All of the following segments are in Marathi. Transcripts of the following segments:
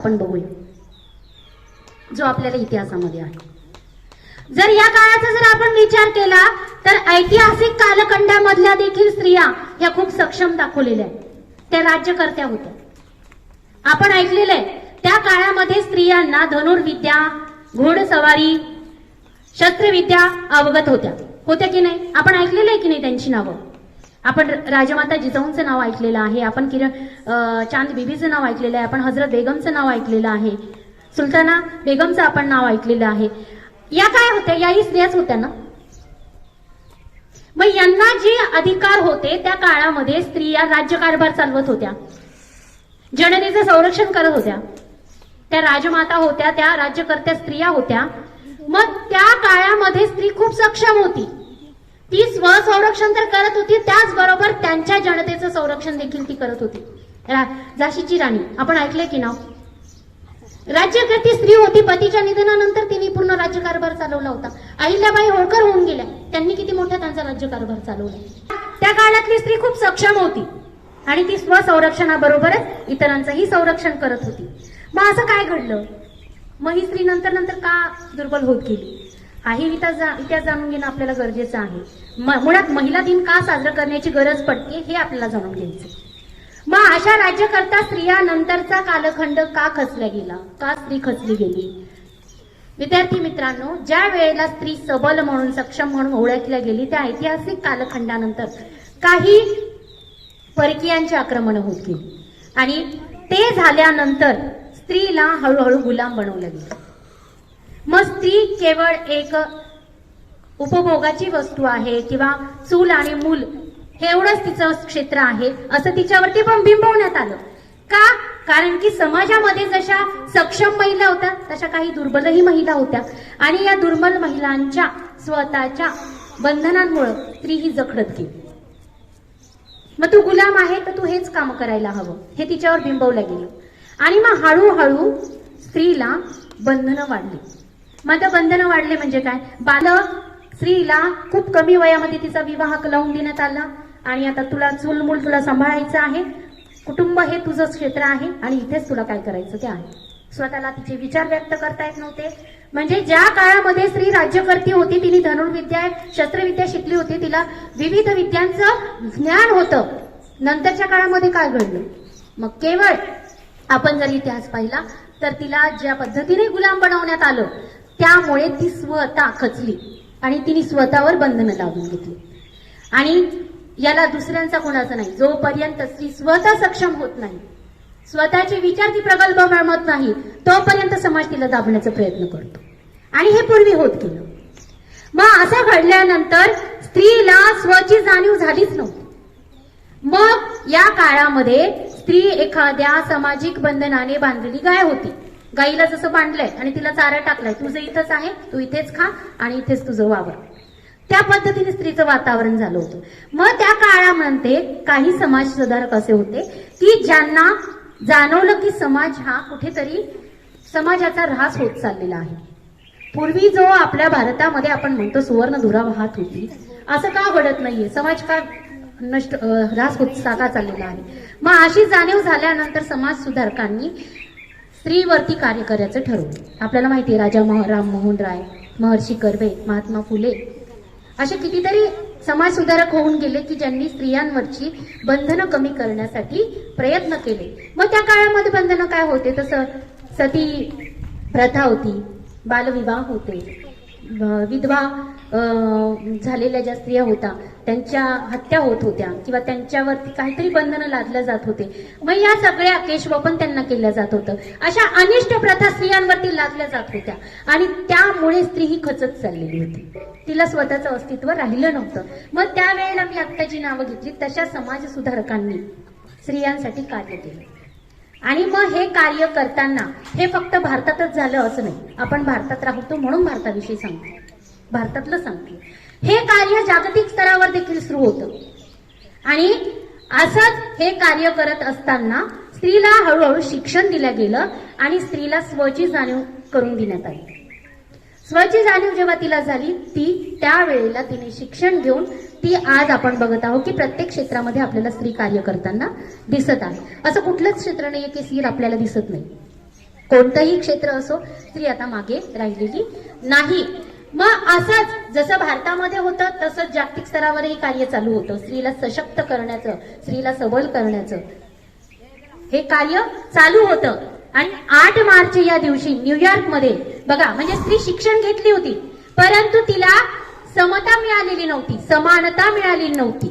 आपण बघूया. जो आपल्याला इतिहासामध्ये आहे. जर या काळाचा जर आपण विचार केला तर ऐतिहासिक कालखंडामधल्या देखील स्त्रिया ह्या खूप सक्षम दाखवलेल्या आहेत. त्या राज्यकर्त्या होत्या. आपण ऐकलेलं आहे त्या काळामध्ये स्त्रियांना धनुर्विद्या घोडसवारी शस्त्रविद्या अवगत होत्या. होत्या की नाही? आपण ऐकलेलं आहे की नाही त्यांची नावं? आपण राजमाता जिजाऊंचं नाव ऐकलेलं आहे आपण किरण चांद बीबीचं नाव ऐकलेलं आहे आपण हजरत बेगमचं नाव ऐकलेलं आहे सुलताना बेगमचं आपण नाव ऐकलेलं आहे. या काय होत्या? याही स्त्रियाच होत्या ना? मग यांना जे अधिकार होते त्या काळामध्ये स्त्रिया राज्यकारभार चालवत होत्या. जनतेचं संरक्षण करत होत्या. त्या राजमाता होत्या त्या राज्यकर्त्या स्त्रिया होत्या. मग त्या काळामध्ये स्त्री खूप सक्षम होती. ती स्वसंरक्षण तर करत होती त्याचबरोबर त्यांच्या जनतेचं संरक्षण देखील ती करत होती. रा- झाशीची राणी आपण ऐकलंय की नाव? राज्यकर्ती स्त्री होती पतीच्या निधनानंतर तिने पूर्ण राज्यकारभार चालवला होता. अहिल्याबाई होळकर होऊन गेल्या. त्यांनी किती मोठा त्यांचा राज्यकारभार चालवला. त्या काळातली स्त्री खूप सक्षम होती. आणि ती स्वसंरक्षणाबरोबरच इतरांचंही संरक्षण करत होती. मग असं काय घडलं? मग ही स्त्री नंतर नंतर का दुर्बल होत गेली? हाही इतिहास इतिहास जाणून घेणं आपल्याला गरजेचं आहे. मुळात महिला दिन का साजरं करण्याची गरज पडते हे आपल्याला जाणून घ्यायचं मग अशा राज्यकर्ता स्त्रिया नंतरचा कालखंड का खचला गेला? का स्त्री खचली गेली? विद्यार्थी मित्रांनो ज्या वेळेला स्त्री सबल म्हणून सक्षम म्हणून ओळखल्या गेली त्या ऐतिहासिक कालखंडानंतर काही परकीयांची आक्रमण होत गेली. आणि ते झाल्यानंतर स्त्रीला हळूहळू गुलाम बनवलं गेलं. मग स्त्री केवळ एक उपभोगाची वस्तू आहे किंवा चूल आणि मूल हे एवढंच तिचं क्षेत्र आहे असं तिच्यावरती पण बिंबवण्यात आलं. का? कारण की समाजामध्ये जशा सक्षम महिला होत्या तशा काही दुर्बलही महिला होत्या. आणि या दुर्बल महिलांच्या स्वतःच्या बंधनांमुळे स्त्री ही जखडत गेली. मग तू गुलाम आहे तर तू हेच काम करायला हवं. हे तिच्यावर बिंबवलं गेलं. आणि मग हळूहळू स्त्रीला बंधनं वाढली. मग बंधनं वाढले म्हणजे काय? बालक स्त्रीला खूप कमी वयामध्ये तिचा विवाह लावून देण्यात आला. आणि आता तुला चूलमूल तुला सांभाळायचं आहे. कुटुंब हे तुझं क्षेत्र आहे आणि इथेच तुला काय करायचं ते आहे. स्वतःला तिचे विचार व्यक्त करता येत नव्हते. म्हणजे ज्या काळामध्ये स्त्री राज्यकर्ती होती तिने धनुर्विद्या शस्त्रविद्या शिकली होती तिला विविध विद्यांचं ज्ञान होतं. नंतरच्या काळामध्ये काय घडलं? मग केवळ आपण जर इतिहास पाहिला तर तिला ज्या पद्धतीने गुलाम बनवण्यात आलं त्यामुळे ती स्वतः खचली आणि तिने स्वतःवर बंधनं लावून घेतली. आणि याला दुसऱ्यांचा कोणाचा नाही. जोपर्यंत स्त्री स्वतः सक्षम होत नाही स्वतःचे विचार ती प्रगल्भ मिळवत नाही तोपर्यंत समाज तिला दाबण्याचा प्रयत्न करतो. आणि हे पूर्वी होत गेलं. मग असं घडल्यानंतर स्त्रीला स्वची जाणीव झालीच नव्हती. मग या काळामध्ये स्त्री एखाद्या सामाजिक बंधनाने बांधलेली गाय होती. गाईला जसं बांधलंय आणि तिला चारा टाकलाय तुझं इथंच आहे तू इथेच खा आणि इथेच तुझं वावर. त्या पद्धतीने स्त्रीचं वातावरण झालं होतं. मग त्या काळामध्ये काही समाज सुधारक असे होते की ज्यांना जाणवलं की समाज हा कुठेतरी समाजाचा ऱ्हास होत चाललेला आहे. पूर्वी जो आपल्या भारतामध्ये आपण म्हणतो सुवर्ण धुरा वाहत होती असं का घडत नाहीये? समाज का नष्ट ऱ्हास होत साधा चाललेला आहे? मग अशी जाणीव झाल्यानंतर समाज सुधारकांनी स्त्रीवरती कार्य करायचं ठरवलं आपल्याला माहिती आहे राजा मह- राममोहन राय महर्षी कर्वे महात्मा फुले. असे कितीतरी समाज सुधारक होऊन गेले की ज्यांनी स्त्रियांवरची बंधनं कमी करण्यासाठी प्रयत्न केले. मग त्या काळामध्ये बंधनं काय होते? तसं सती प्रथा होती बालविवाह होते. विधवा झालेल्या ज्या स्त्रिया होत्या त्यांच्या हत्या होत होत्या किंवा त्यांच्यावरती काहीतरी बंधनं लादल्या जात होते. मग या सगळ्या केशव पण त्यांना केल्या जात होतं. अशा अनिष्ट प्रथा स्त्रियांवरती लादल्या जात होत्या. आणि त्यामुळे स्त्री ही खचत चाललेली होती. तिला स्वतःचं अस्तित्व राहिलं नव्हतं. मग त्यावेळेला मी आत्ताची नावं घेतली. तशा समाज सुधारकांनी स्त्रियांसाठी कार्य केलं. आणि मग हे कार्य करताना हे फक्त भारतातच झालं असं नाही. आपण भारतात राहतो म्हणून भारताविषयी सांगतो. भारतातलं सांगते. हे कार्य जागतिक स्तरावर देखील सुरू होतं. आणि असंच हे कार्य करत असताना स्त्रीला हळूहळू शिक्षण दिलं गेलं आणि स्त्रीला स्वची जाणीव करून देण्यात आली. स्वची जाणीव जेव्हा तिला झाली ती त्यावेळेला तिने शिक्षण घेऊन ती आज आपण बघत आहोत की प्रत्येक क्षेत्रामध्ये आपल्याला स्त्री कार्य करताना दिसत आहे. असं कुठलंच क्षेत्र नाहीये की स्त्री आपल्याला दिसत नाही. कोणतंही क्षेत्र असो स्त्री आता मागे राहिलेली नाही. मग असंच जसं भारतामध्ये होतं तसंच जागतिक स्तरावरही कार्य चालू होतं. स्त्रीला सशक्त करण्याचं स्त्रीला सबल करण्याचं. हे कार्य चालू होतं. आणि आठ मार्च या दिवशी न्यूयॉर्कमध्ये बघा म्हणजे स्त्री शिक्षण घेतली होती. परंतु तिला समता मिळालेली नव्हती समानता मिळालेली नव्हती.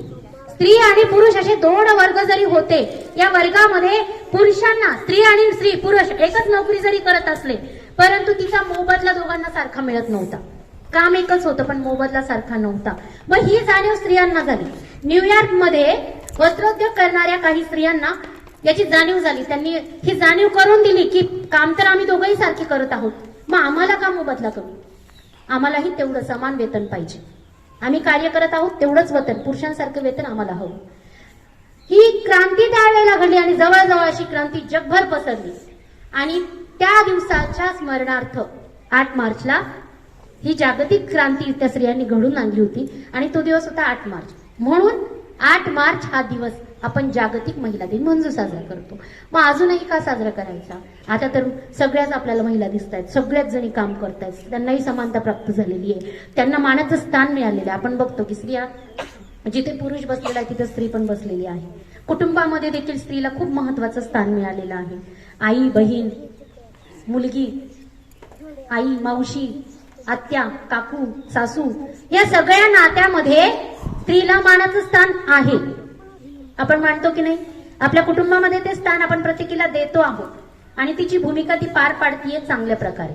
स्त्री आणि पुरुष असे दोन वर्ग जरी होते या वर्गामध्ये पुरुषांना स्त्री आणि स्त्री पुरुष एकच नोकरी जरी करत असले परंतु तिचा मोबदला दोघांना सारखा मिळत नव्हता. काम एकच होतं पण मोबदला सारखा नव्हता. मग ही जाणीव स्त्रियांना झाली. न्यूयॉर्कमध्ये वस्त्रोद्योग करणाऱ्या काही स्त्रियांना याची जाणीव झाली. त्यांनी ही जाणीव करून दिली की काम तर आम्ही दोघंही सारखे करत आहोत. मग आम्हाला का मोबदला कमी? आम्हालाही तेवढं समान वेतन पाहिजे. आम्ही कार्य करत आहोत तेवढंच वेतन. पुरुषांसारखं वेतन आम्हाला हवं. ही क्रांती त्यावेळेला घडली आणि जवळजवळ अशी क्रांती जगभर पसरली. आणि त्या दिवसाच्या स्मरणार्थ आठ मार्चला ही जागतिक क्रांती त्या स्त्रियांनी घडून आणली होती आणि तो दिवस होता आठ मार्च. म्हणून आठ मार्च हा दिवस आपण जागतिक महिला दिन म्हणून साजरा करतो. मग अजूनही का साजरा करायचा? आता तर सगळ्याच आपल्याला महिला दिसत आहेत सगळ्याच जणी काम करतायत त्यांनाही समानता प्राप्त झालेली आहे. त्यांना मानाचं स्थान मिळालेलं आहे. आपण बघतो की स्त्रिया जिथे पुरुष बसलेला आहे तिथे स्त्री पण बसलेली आहे. कुटुंबामध्ये देखील स्त्रीला खूप महत्वाचं स्थान मिळालेलं आहे. आई बहीण मुलगी आई मावशी आत्या काकू सासू या सगळ्या नात्यामध्ये स्त्रीला मानाचं स्थान आहे. आपण मानतो की नाही? आपल्या कुटुंबामध्ये ते स्थान आपण प्रत्येकीला देतो आहोत. आणि तिची भूमिका ती पार पाडतीये चांगल्या प्रकारे.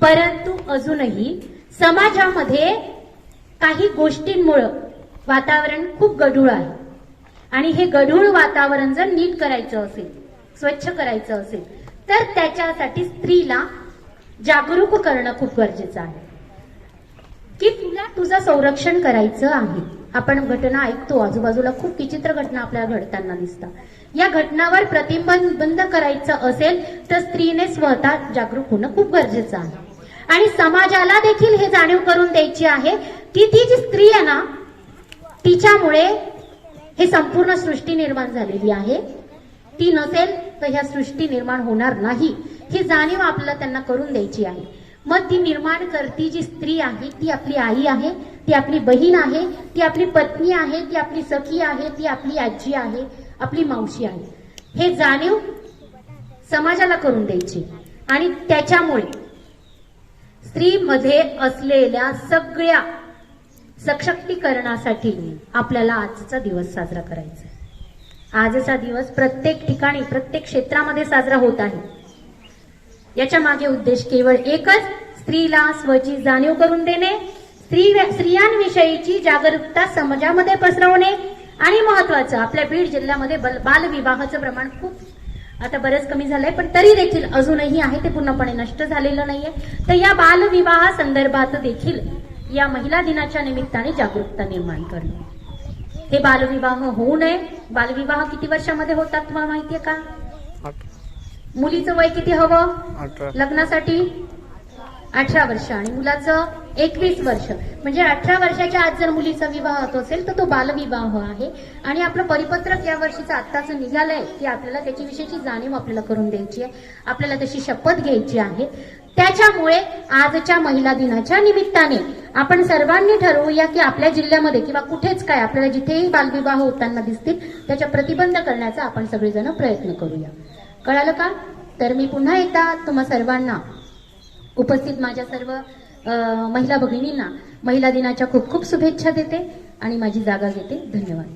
परंतु अजूनही समाजामध्ये काही गोष्टींमुळं वातावरण खूप गढूळ आहे. आणि हे गढूळ वातावरण जर नीट करायचं असेल स्वच्छ करायचं असेल तर त्याच्यासाठी स्त्रीला जागरूक करणं खूप गरजेचं आहे. की तुला तुझं संरक्षण करायचं आहे. आपण घटना ऐकतो आजूबाजूला खूप विचित्र घटना आपल्याला घडताना दिसतात. या घटनावर प्रतिबंध करायचं असेल तर स्त्रीने स्वतः जागरूक होणं खूप गरजेचं आहे. आणि समाजाला देखील हे जाणीव करून द्यायची आहे की ती जी स्त्री आहे ना तिच्यामुळे हे संपूर्ण सृष्टी निर्माण झालेली आहे. ती नसेल तर ह्या सृष्टी निर्माण होणार नाही. ही जाणीव आपल्याला त्यांना करून द्यायची आहे. मग ती निर्माण करती जी स्त्री आहे ती आपली आई आहे ती आपली बहीण आहे ती आपली पत्नी आहे ती आपली सखी आहे ती आपली आजी आहे आपली मावशी आहे. हे जाणीव समाजाला करून द्यायची. आणि त्याच्यामुळे स्त्रीमध्ये असलेल्या सगळ्या सशक्तीकरणासाठी आपल्याला आजचा दिवस साजरा करायचा आजचा दिवस प्रत्येक ठिकाणी प्रत्येक क्षेत्रामध्ये साजरा होत आहे. याच्या मागे उद्देश केवळ एकच स्त्रीला स्वची जाणीव करून देणे स्त्री स्त्रियांविषयीची जागरूकता समाजामध्ये पसरवणे आणि महत्वाचं आपल्या बीड जिल्ह्यामध्ये बल- बालविवाहाचं प्रमाण खूप. आता बरंच कमी झालंय पण तरी देखील अजूनही आहे ते पूर्णपणे नष्ट झालेलं नाहीये. तर या बालविवाहा संदर्भात देखील या महिला दिनाच्या निमित्ताने जागरूकता निर्माण करणे. हे बालविवाह होऊ नये. बालविवाह किती वर्षामध्ये होतात तुम्हाला माहितीये का? मुलीचं वय किती हवं? लग्नासाठी? अठरा वर्ष. आणि मुलाचं एकवीस वर्ष. म्हणजे अठरा वर्षाच्या आत जर मुलीचा विवाह होत असेल तर तो बालविवाह आहे. आणि आपलं परिपत्रक या वर्षीचं आत्ताच निघालंय की आपल्याला त्याची विषयीची जाणीव आपल्याला करून द्यायची आहे. आपल्याला तशी शपथ घ्यायची आहे. त्याच्यामुळे आजच्या महिला दिनाच्या निमित्ताने आपण सर्वांनी ठरवूया की आपल्या जिल्ह्यामध्ये किंवा कुठेच काय आपल्याला जिथेही बालविवाह होताना दिसतील त्याच्या प्रतिबंध करण्याचा आपण सगळेजण प्रयत्न करूया. कळालं का? तर मी पुन्हा एकदा तुम्हा सर्वांना उपस्थित माझ्या सर्व महिला भगिनींना महिला दिनाच्या खूप खूप शुभेच्छा देते आणि माझी जागा घेते. धन्यवाद.